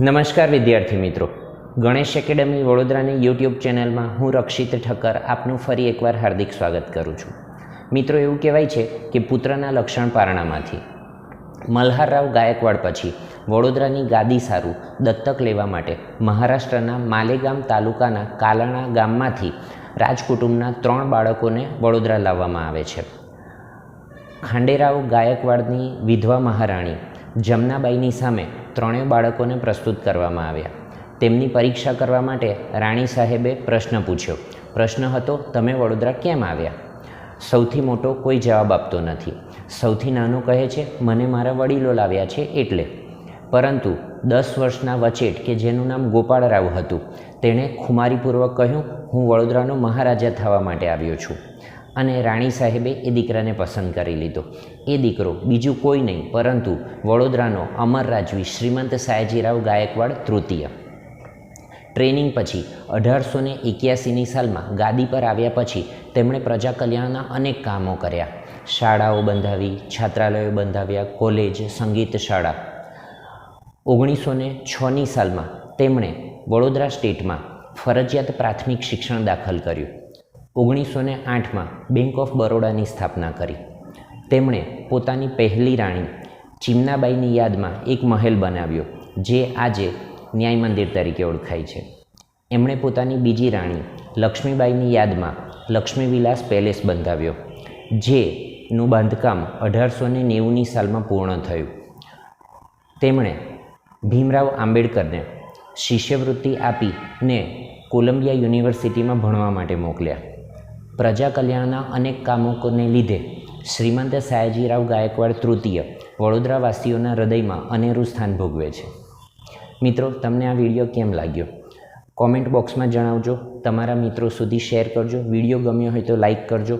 નમસ્કાર વિદ્યાર્થી મિત્રો. ગણેશ એકેડમી વડોદરાની યુટ્યુબ ચેનલમાં હું રક્ષિત ઠક્કર આપનું ફરી એકવાર હાર્દિક સ્વાગત કરું છું. મિત્રો, એવું કહેવાય છે કે પુત્રના લક્ષણ પારણામાંથી. મલ્હારરાવ ગાયકવાડ પછી વડોદરાની ગાદી સારું દત્તક લેવા માટે મહારાષ્ટ્રના માલેગામ તાલુકાના કાલાણા ગામમાંથી રાજકુટુંબના ત્રણ બાળકોને વડોદરા લાવવામાં આવે છે. ખાંડેરાવ ગાયકવાડની વિધવા મહારાણી જમનાબાઈની સામે ત્રણેય બાળકોને પ્રસ્તુત કરવામાં આવ્યા. તેમની પરીક્ષા કરવા માટે રાણી સાહેબે પ્રશ્ન પૂછ્યો. પ્રશ્ન હતો, તમે વડોદરા કેમ આવ્યા? સૌથી મોટો કોઈ જવાબ આપતો નથી. સૌથી નાનો કહે છે, મને મારા વડીલો લાવ્યા છે એટલે. પરંતુ દસ વર્ષના વચેટ, કે જેનું નામ ગોપાળરાવ હતું, તેણે ખુમારીપૂર્વક કહ્યું, હું વડોદરાનો મહારાજા થવા માટે આવ્યો છું. અને રાણી સાહેબે એ દીકરાને પસંદ કરી લીધો. એ દીકરો બીજું કોઈ નહીં, પરંતુ વડોદરાનો અમર રાજવી શ્રીમંત સાયાજીરાવ ગાયકવાડ તૃતીય. ટ્રેનિંગ પછી અઢારસો ને એક્યાસીની સાલમાં ગાદી પર આવ્યા પછી તેમણે પ્રજા કલ્યાણના અનેક કામો કર્યા. શાળાઓ બંધાવી, છાત્રાલયો બંધાવ્યા, કોલેજ, સંગીત શાળા. ઓગણીસો ને છની સાલમાં તેમણે વડોદરા સ્ટેટમાં ફરજિયાત પ્રાથમિક શિક્ષણ દાખલ કર્યું. ઓગણીસો ને આઠમાં બેંક ઓફ બરોડાની સ્થાપના કરી. તેમણે પોતાની પહેલી રાણી ચિમનાબાઈની યાદમાં એક મહેલ બનાવ્યો, જે આજે ન્યાય મંદિર તરીકે ઓળખાય છે. એમણે પોતાની બીજી રાણી લક્ષ્મીબાઈની યાદમાં લક્ષ્મીવિલાસ પેલેસ બંધાવ્યો જેનું બાંધકામ અઢારસો ને નેવુંની સાલમાં પૂર્ણ થયું. તેમણે ભીમરાવ આંબેડકરને શિષ્યવૃત્તિ આપીને કોલંબિયા યુનિવર્સિટીમાં ભણવા માટે મોકલ્યા. પ્રજા કલ્યાણના અનેક કામોને લીધે શ્રીમંત સયાજીરાવ ગાયકવાડ તૃતીય વડોદરાવાસીઓના હૃદયમાં અનેરું સ્થાન ભોગવે છે. મિત્રો, તમને આ વીડિયો કેમ લાગ્યો? કોમેન્ટ બોક્સમાં જણાવજો. તમારા મિત્રો સુધી શેર કરજો. વીડિયો ગમ્યો હોય તો લાઈક કરજો.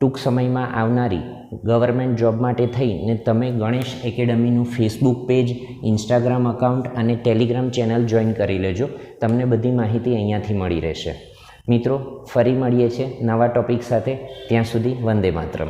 ટૂંક સમયમાં આવનારી ગવર્મેન્ટ જોબ માટે થઈને તમે ગણેશ એકેડમીનું ફેસબુક પેજ, ઇન્સ્ટાગ્રામ અકાઉન્ટ અને ટેલિગ્રામ ચેનલ જોઈન કરી લેજો. તમને બધી માહિતી અહીંયાથી મળી રહેશે. મિત્રો ફરી મળીએ છીએ નવા ટોપિક સાથે. ત્યાં સુધી વંદે માતરમ.